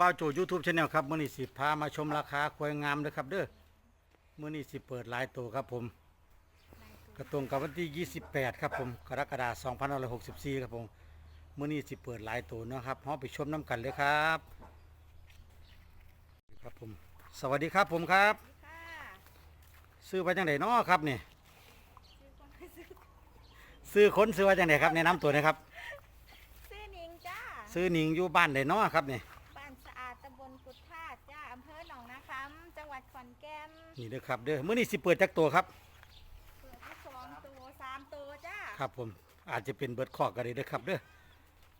บ่าวโจยูทูบชาแนลครับมื้อนี้สิพามาชมราคาควายงามเด้อครับเด้อมื้อนี้สิเปิดหลายตัวครับผม กระตรงกับวันที่ 28 ครับผมกรกฎาคม2564 ครับผมมื้อนี้สิเปิดหลายตัวเนาะครับเฮาไปชมน้ำกันเลยครับครับผม สวัสดีครับผมครับ ค่ะซื้อไปจังไดเนาะครับนี่ซื้อคนไปซื้อซื้อค้นซื้อว่าจังไดครับแนะนำตัวหนะครับ ซื้อนิงจ้าซื้อหนิงอยู่บ้านไดเนาะครับนี่ ดขอนแก่นนี่เด้อครับเด้อมื้อนี้สิเปิดจักตัวครับ เปิดที่สองตัวสามตัวจ้าครับผมอาจจะเป็นเบิดคอกก็ได้เด้อครับเด้อ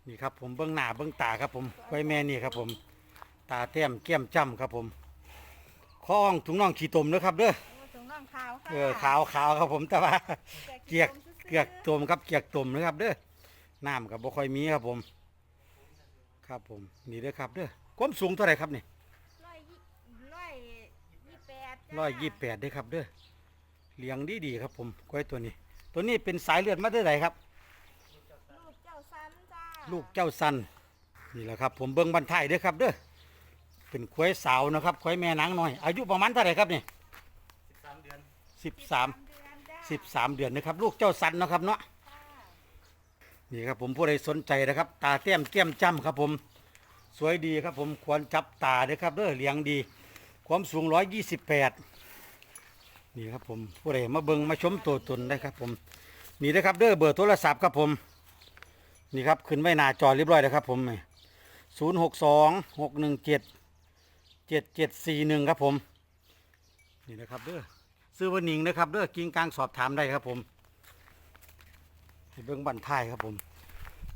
นี่ครับผมเบื้องหน้าเบื้องตาครับผมไว้แม่นี่ครับผม ตาแต้มแก้มจ้ำครับผมข้องถุงน่องขี้ตมเด้อครับเด้อโอ้ถุงน่องขาวค่ะเออขาวขาวครับผมแต่ว่า เกียกซื้อๆเกียกตมครับเกียกตมนะครับเด้อน้ำกับบ่ค่อยมีครับผม ครับผมนี่เด้อครับเด้อความสูงเท่าไหร่ครับนี่ ร้อยยี่ร้อยยี่แปดจ้า ร้อยยี่แปดเด้อครับเด้อเลี้ยงดีดีๆครับผมกล้วยตัวนี้ ตัวนี้เป็นสายเลือดมาได้ไหนครับ ลูกเจ้าซันจ้าลูกเจ้าสันนี่แหละครับ ผมเบิ้งบันทายเด้อครับเด้อเป็นควายสาวนะครับควายแม่นางน้อย อายุประมาณเท่าไหร่ครับนี่สิบสามเดือนจ้าสิบสามเดือนนะครับ ลูกเจ้าสันเนาะครับเนาะค่ะนี่ครับผมผู้ใดสนใจนะครับ ตาเต้มแก้มจ้ำครับผม สวยดีครับผมควรจับตาเด้อครับเด้อเลี้ยงดี ความสูงร้อยยี่สิบแปดนี่ครับผมผู้ใดมาเบิ้งมาชมตัวตนได้ครับ ผมนี่นะครับเด้อเบอร์โทรศัพท์ครับผม นี่ครับขึ้นไว้หน้าจอเรียบร้อยแล้วครับ ผมศูนย์หกสองหกหนึ่งเจ็ดเจ็ดเจ็ดสี่หนึ่งครับผม นี่นะครับเด้อซื้อวันหนิงนะครับเด้อกิงกลางสอบถามได้ครับผมเบิ้งบันท้ายครับผม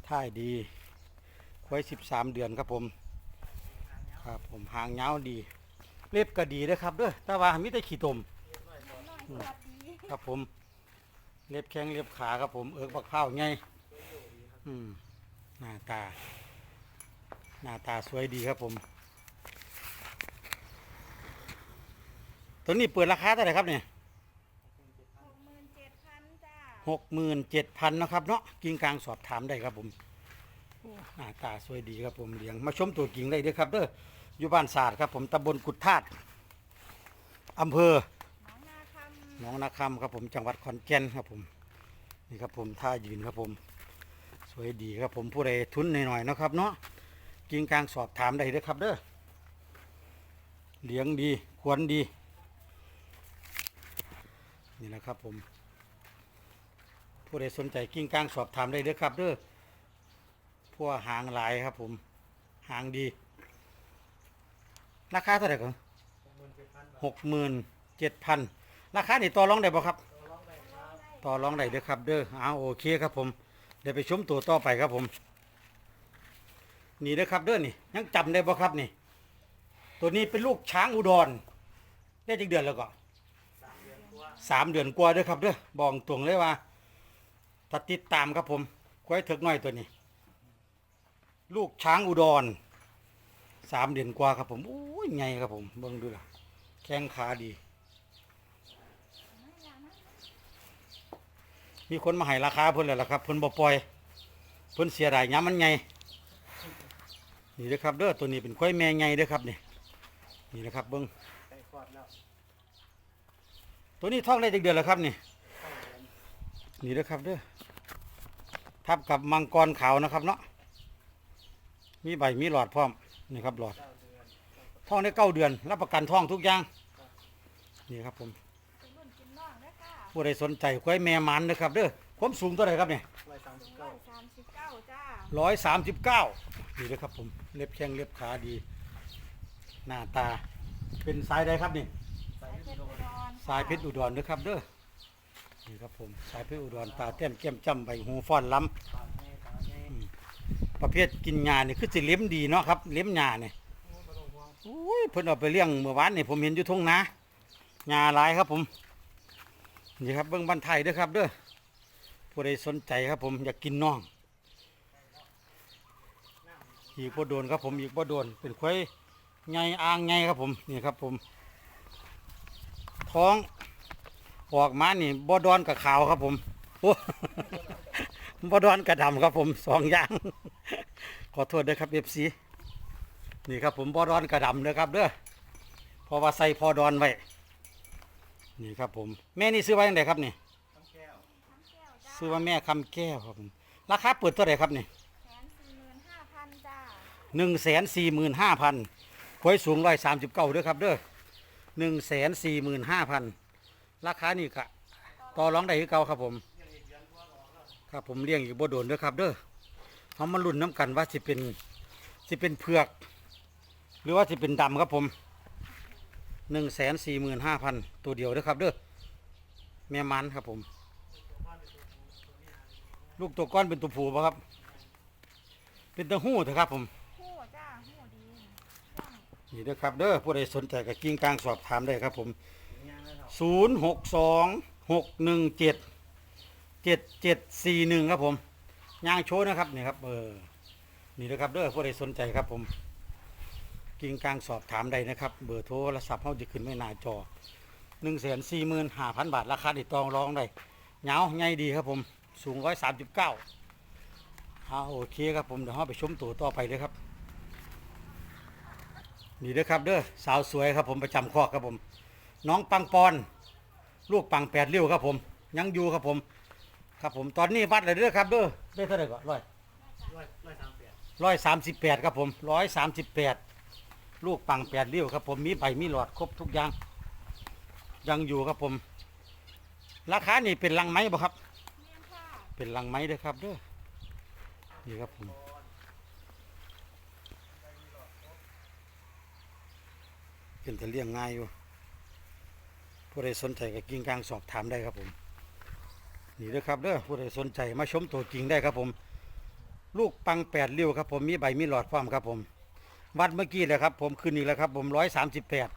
ท้ายดีควายสิบสามเดือนครับผม ครับผมหางยาดี เล็บก็ดีนะครับเด้อแต่ว่ามีแต่ขี้ตมน้อยสวัสดีครับผม เล็บแข้งเล็บขาครับผม เอิกบักข้าวไงอืมหน้าตา หน้าตาสวยดีครับผม ตัวนี้เปิดราคาเท่าไหร่ครับเนี่ยหกหมื่นเจ็ดพันจ้าหกหมื่นเจ็ดพันนะครับเนาะกิ่งกลางสอบถามได้ครับผมโอ้หน้าตาสวยดีครับผมเลี้ยง มาชมตัวกิ่งได้เด้อครับเด้อ อยู่บ้านศาสตร์ครับผมตำบลกุดธาตุอำเภอน้องนาคำหนองนาคำครับผมจังหวัดขอนแก่นครับผมนี่ครับผมท่ายืนครับผม สวยดีครับผมผู้ใดทุนหน่อยๆนะครับ เนาะกิ่งกลางสอบถามได้เด้อครับเด้อเลี้ยงดีควรดี นี่แหละครับผม ผู้ใดสนใจกิ่งกลางสอบถามได้เด้อครับเด้อพวกหางหลายครับผม หางดี ราคาเท่าไหร่ครับหกหมื่นเจ็ดพันราคานี่ต่อรองได้บ่ครับ ต่อรองได้เด้อครับ เด้อเอาโอเคครับผม เดี๋ยวไปชมตัวต่อไปครับผม นี่เด้อครับเด้อนี่ ยังจำได้บ่ครับนี่ ตัวนี้เป็นลูกช้างอุดร ได้จักเดือนแล้วก็สามเดือนกว่าเด้อครับเด้อบอกตรงเลยว่าถ้าติดตามครับผมควายเถิกน้อยตัวนี้ ลูกช้างอุดร สามเดือนกว่าครับผมโอ้ยไงครับผมเบิ่งดูล่ะ แข้งขาดี มีคนมาให้ราคาเพิ่นแล้วล่ะครับเพิ่นบ่ปล่อยเพิ่นเสียดายย้ำมันไงนี่เด้อครับเด้อตัวนี้เป็นควายแม่ไงเด้อครับนี่นี่นะครับเบิ่งตัวนี้ท้องได้จักเดือนแล้วครับนี่นี่เด้อครับเด้อทับกับมังกรขาวนะครับเนาะมีใบมีหลอดพร้อม นี่ครับหลอดท้องได้เก้าเดือน รับประกันท้องทุกอย่าง นี่ครับผมเป็นรุ่นกินน่องนะค่ะผู้ใดสนใจควายแม่มันนะครับเด้อความสูงเท่าไหร่ครับเนี่ยร้อยสามสิบเก้าจ้าร้อยสามสิบเก้านี่เลยครับผม เล็บแข้งเล็บขาดี หน้าตา เป็นสายใดครับนี่สายเพชรอุดรสายเพชรอุดรนะครับเด้อนี่ครับผม สายเพชรอุดรตาแต้มแก้มจ้ำใบหูฟ้อนล้ำอืม ประเภทกินหญ้านี่คือสิเลี้ยมดีเนาะครับเลี้ยมหญ้าเนี่ยอุ้ยเพิ่นเอาไปเลี้ยงเมื่อวานนี่ผมเห็นอยู่ทุ่งนาหญ้าหลายครับผมนี่ครับเบื้องบ้านไทยด้อครับเด้อผู้ใดสนใจครับผมอยากกินน่องอีกบ่โดนครับผมอีกบ่โดนเป็นควายไงอ่างไงครับผมนี่ครับผม ท้องออกมานี่บ่ดอนกับขาวครับผมโอ้บ่ดอนกับดำครับผมสองอย่าง ขอโทษด้วยครับเอฟซีนี่ครับผมพอดอนกระดำเด้อครับเด้อเพราะว่าใส่พอดอนไว้นี่ครับผม แม่นี่ซื้อไว้ยังไงครับนี่ทั้งแก้วจ้าซื้อว่าแม่คำแก้วครับผมราคาเปิดเท่าไหร่ครับนี่แสนสี่หมื่นห้าพันจ้าหนึ่งแสนสี่หมื่นห้าพันควายสูงร้อยสามสิบเก้าด้วยครับเด้อหนึ่งแสนสี่หมื่นห้าพันราคานี่กะต่อรองได้คือเก่าครับผม ครับผมเลี้ยงอีกบ่โดนเด้วยครับเด้อ เขามาลุ้นน้ำกันว่าสิเป็นสิเป็นเผือก หรือว่าสิเป็นดำครับผมหนึ่งแสนสี่หมื่นห้าพันตัวเดียวเด้อครับเด้อแม่มันครับผม ลูกตัวก้อนเป็นตัวผูป่ะครับ เป็นตัวหู้เถอะครับผมหู้จ้าหู้ดีนี่เด้อครับเด้อผู้ใดสนใจก็กิ้งกลางสอบถามได้ครับผมศูนย์หกสองหกหนึ่งเจ็ดเจ็ดเจ็ดสี่หนึ่งครับผม ย่างโชว์นะครับนี่ครับเออนี่นะครับเด้อผู้ใดสนใจครับผมกิ้งกลางสอบถามได้นะครับ เบอร์โทรศัพท์เขาจะขึ้นไว้หน้าจอหนึ่งแสนสี่หมื่นห้าพันบาท ราคาติดต่อรองได้เหงาใหญ่ดีครับผมสูงร้อยสามสิบเก้าเอาโอเคครับผมเดี๋ยวเราไปชมตัวต่อไปเลยครับ นี่เด้อครับเด้อสาวสวยครับผมประจำคอกครับผม น้องปังปอน ลูกปังแปดเลี้ยวครับผม ยังอยู่ครับผม ครับผมตอนนี้วัดเลยเด้อครับเด้อได้เท่าไหร่ก่อนร้อยร้อยสามสิบแปดครับผมร้อยสามสิบแปดลูกปังแปดเลี้ยวครับผมมีใบมีหลอดครบทุกอย่าง ยังอยู่ครับผม ราคานี่เป็นลังไม้บ่ครับ เป็นลังไม้เด้อครับเด้อนี่ครับผมเป็นแต่เลี้ยงง่ายอยู่ผู้ใดสนใจก็กิ้งกลางสอบถามได้ครับผม นี่เด้อครับเด้อผู้ใดสนใจมาชมตัวจริงได้ครับผม ลูกปังแปดเลี้ยวครับผมมีใบมีหลอดความครับผม วัดเมื่อกี้เลยครับ ผมคืนนี้แล้วครับ ผมร้อยสามสิบแปด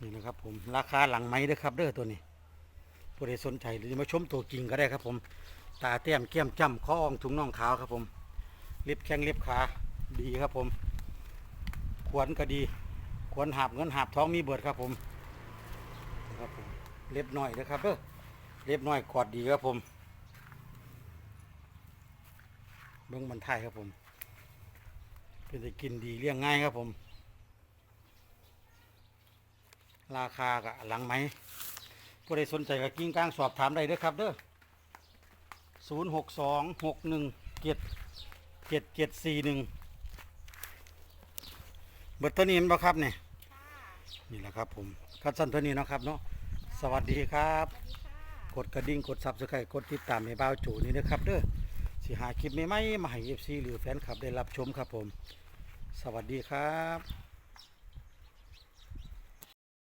นี่นะครับผมราคาหลังไม้เด้อครับเด้อตัวนี้ผู้ใดสนใจหรือมาชมตัวจริงก็ได้ครับ ผม ตาแต้มแก้มจ้ำข้ออ่องถุงน่องขาวครับผมเล็บแข้งเล็บขาดีครับผม ขวนก็ดีขวนหาบเงินหาบท้องมีเบิดครับผมนะครับผมเล็บหน้อยนะครับเด้อ เล็บน้อยกอดดีครับผมเบิ้งบรรทายครับผม เป็นจะกินดีเลี้ยงง่ายครับผม ราคากะหลังไหมผู้ใดสนใจก็กิ้งกลางสอบถามได้เด้อครับเด้อศูนย์หกสองหกหนึ่งเจ็ดเจ็ดเจ็ดสี่หนึ่งเบิดตัวนี้เห็นบ่ครับเนี่ยนี่แหละครับผมคัดสั้นเท่านี้นะครับเนาะสวัสดีครับ กดกระดิ่งกดซับสไครต์กดติดตามให้บ่าวจูนี่นะครับเด้อสิหาคลิปใหม่ๆมาให้เอฟซีหรือแฟนคลับได้รับชมครับผม สวัสดีครับ